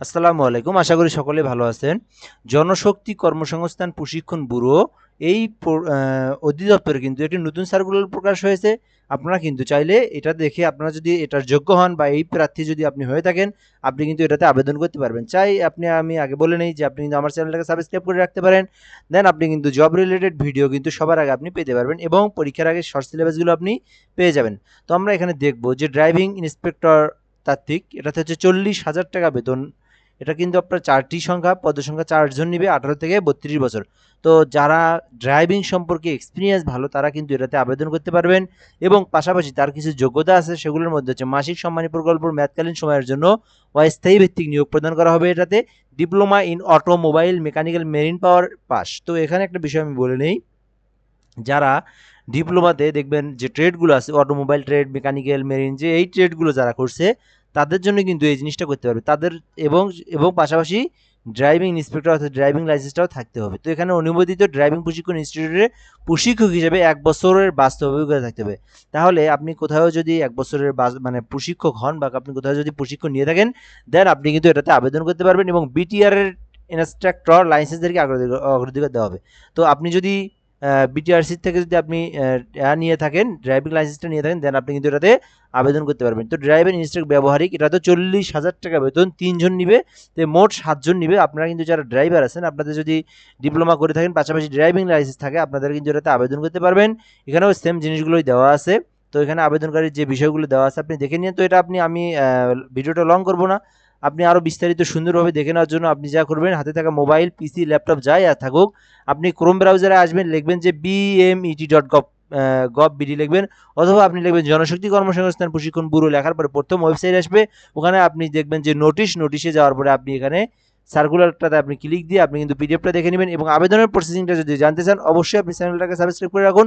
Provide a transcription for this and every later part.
আসসালামু আলাইকুম, আশা করি সকলে ভালো আছেন। জনশক্তি কর্মসংস্থান প্রশিক্ষণ ব্যুরো এই অধিদপ্তরে কিন্তু একটি নতুন সার্কুলার প্রকাশ হয়েছে। আপনারা কিন্তু চাইলে এটা দেখে আপনারা যদি এটার যোগ্য হন বা এই প্রার্থী যদি আপনি হয়ে থাকেন, আপনি কিন্তু এটাতে আবেদন করতে পারবেন। চাই আপনি, আমি আগে বলে নেই যে আপনি কিন্তু আমার চ্যানেলটাকে সাবস্ক্রাইব করে রাখতে পারেন। দেন আপনি কিন্তু জব রিলেটেড ভিডিও কিন্তু সবার আগে আপনি পেতে পারবেন এবং পরীক্ষার আগে শর্ট সিলেবাসগুলো আপনি পেয়ে যাবেন। তো আমরা এখানে দেখব যে ড্রাইভিং ইন্সপেক্টর তাত্ত্বিক, এটাতে হচ্ছে চল্লিশ হাজার টাকা বেতন এটা কিন্তু আপনার চারটি সংখ্যা পদ সংখ্যা চারজন নিবে আঠারো থেকে বত্রিশ বছর। তো যারা ড্রাইভিং সম্পর্কে এক্সপিরিয়েন্স ভালো, তারা কিন্তু এটাতে আবেদন করতে পারবেন। এবং পাশাপাশি তার কিছু যোগ্যতা আছে, সেগুলোর মধ্যে হচ্ছে মাসিক সম্মানী প্রকল্প মেয়াদকালীন সময়ের জন্য অস্থায়ী ভিত্তিক নিয়োগ প্রদান করা হবে এটাতে। Diploma in automobile mechanical marine power pass. তো এখানে একটা বিষয় আমি বলে নেই, যারা ডিপ্লোমাতে দেখবেন যে ট্রেডগুলো আছে, অটোমোবাইল ট্রেড মেকানিক্যাল, মেরিন, যে এই ট্রেডগুলো যারা করছে তাদের জন্য কিন্তু এই জিনিসটা করতে পারবে। তাদের এবং এবং পাশাপাশি ড্রাইভিং ইন্সপেক্টর অর্থাৎ ড্রাইভিং লাইসেন্সটাও থাকতে হবে। তো এখানে অনুমোদিত ড্রাইভিং প্রশিক্ষণ ইনস্টিটিউটে প্রশিক্ষক হিসেবে এক বছরের বাস্তব অভিজ্ঞতা থাকতে হবে। তাহলে আপনি কোথাও যদি এক বছরের মানে প্রশিক্ষক হন বা আপনি কোথাও যদি প্রশিক্ষণ নিয়ে থাকেন দেন আপনি কিন্তু এটাতে আবেদন করতে পারবেন এবং বিটিআরের ইনস্ট্রাক্টর লাইসেন্সদেরকে অগ্রাধিকার দেওয়া হবে। তো আপনি যদি বিটিআরসি থেকে যদি আপনি নিয়ে থাকেন ড্রাইভিং লাইসেন্সটা নিয়ে থাকেন দেন আপনি কিন্তু এটাতে আবেদন করতে পারবেন। তো ড্রাইভিং ইনস্ট্রাক্ট ব্যবহারিক, এটা তো চল্লিশ হাজার টাকা বেতন, তিনজন নিবে, তো মোট সাতজন নিবে। আপনারা কিন্তু যারা ড্রাইভার আছেন, আপনাদের যদি ডিপ্লোমা করে থাকেন, পাশাপাশি ড্রাইভিং লাইসেন্স থাকে, আপনাদের কিন্তু এটাতে আবেদন করতে পারবেন। এখানেও সেম জিনিসগুলোই দেওয়া আছে। তো এখানে আবেদনকারীর যে বিষয়গুলো দেওয়া আছে, আপনি দেখে নিন। তো এটা আপনি, আমি ভিডিওটা লং করব না। আপনি আরও বিস্তারিত সুন্দরভাবে দেখে নেওয়ার জন্য আপনি যা করবেন, হাতে থাকা মোবাইল পিসি ল্যাপটপ, যাই আর থাকুক, আপনি ক্রোম ব্রাউজারে আসবেন, লিখবেন যে BMET dot gov gov BD লিখবেন, অথবা আপনি লিখবেন জনশক্তি কর্মসংস্থান, প্রশিক্ষণ ব্যুরো লেখার পরে প্রথম ওয়েবসাইট আসবে, ওখানে আপনি দেখবেন যে নোটিশ নোটিশে যাওয়ার পরে আপনি এখানে সার্কুলারটাতে আপনি ক্লিক দিয়ে আপনি কিন্তু পিডিএফটা দেখে নেবেন এবং আবেদনের প্রসেসিংটা যদি জানতে চান, অবশ্যই আপনি চ্যানেলটাকে সাবস্ক্রাইব করে রাখুন।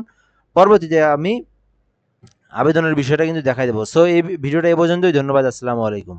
পরবর্তীতে আমি আবেদনের বিষয়টা কিন্তু দেখাই দেবো। সো এই ভিডিওটা এ পর্যন্তই, ধন্যবাদ, আসসালামু আলাইকুম।